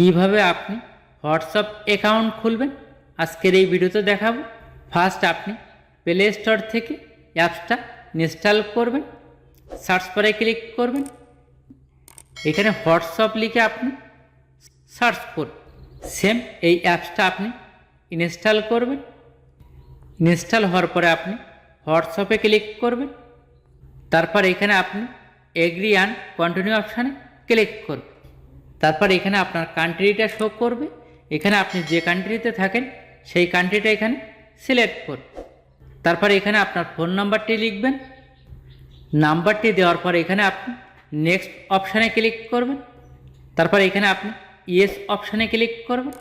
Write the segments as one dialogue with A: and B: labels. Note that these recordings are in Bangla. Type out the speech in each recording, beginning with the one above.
A: কীভাবে আপনি হোয়াটসঅ্যাপ অ্যাকাউন্ট খুলবেন? আজকের এই ভিডিওতে দেখাবো। ফার্স্ট আপনি প্লে স্টোর থেকে অ্যাপসটা ইনস্টল করবেন। সার্চ করে ক্লিক করবেন। এখানে হোয়াটসঅ্যাপ লিখে আপনি সার্চ করুন। সেম এই অ্যাপসটা আপনি ইনস্টল করবেন। ইনস্টল হওয়ার পরে আপনি হোয়াটসঅ্যাপে ক্লিক করবেন। তারপর এখানে আপনি এগ্রি অ্যান্ড কন্টিনিউ অপশানে ক্লিক করবেন তারপর এখানে আপনার কান্ট্রিটা শো করবে। এখানে আপনি যে কান্ট্রিতে থাকেন, সেই কান্ট্রিটা এখানে সিলেক্ট করুন। তারপর এখানে আপনার ফোন নাম্বারটি লিখবেন। নাম্বারটি দেওয়ার পর এখানে আপনি নেক্সট অপশানে ক্লিক করবেন। তারপর এখানে আপনি ইয়েস অপশানে ক্লিক করবেন।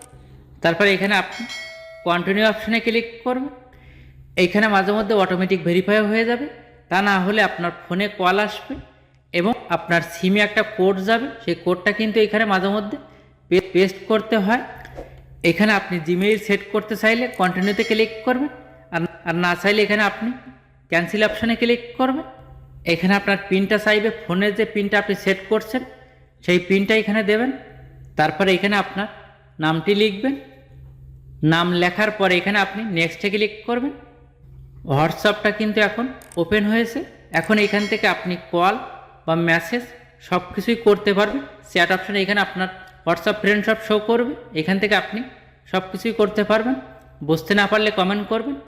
A: তারপর এখানে আপনি কন্টিনিউ অপশানে ক্লিক করবেন। এইখানে মাঝে মধ্যে অটোমেটিক ভেরিফাই হয়ে যাবে। তা না হলে আপনার ফোনে কল আসবে। এবং আপনার সিমে একটা কোড যাবে, সেই কোডটা কিন্তু এখানে মাঝে মধ্যে পেস্ট করতে হয়। এখানে আপনি জিমেইল সেট করতে চাইলে কন্টিনিউতে ক্লিক করবেন। আর আর না চাইলে এখানে আপনি ক্যান্সেল অপশানে ক্লিক করবেন। এখানে আপনার পিনটা চাইবে ফোনের যে পিনটা আপনি সেট করছেন, সেই পিনটা এখানে দেবেন। তারপরে এখানে আপনার নামটি লিখবেন। নাম লেখার পরে এখানে আপনি নেক্সটে ক্লিক করবেন। হোয়াটসঅ্যাপটা কিন্তু এখন ওপেন হয়েছে। এখন এখান থেকে আপনি কল বা মেসেজ সব কিছুই করতে পারবেন চ্যাট অপশানে এখানে আপনার হোয়াটসঅ্যাপ ফ্রেন্ড সব শো করবে। এখান থেকে আপনি সব কিছুই করতে পারবেন। বুঝতে না পারলে কমেন্ট করবেন।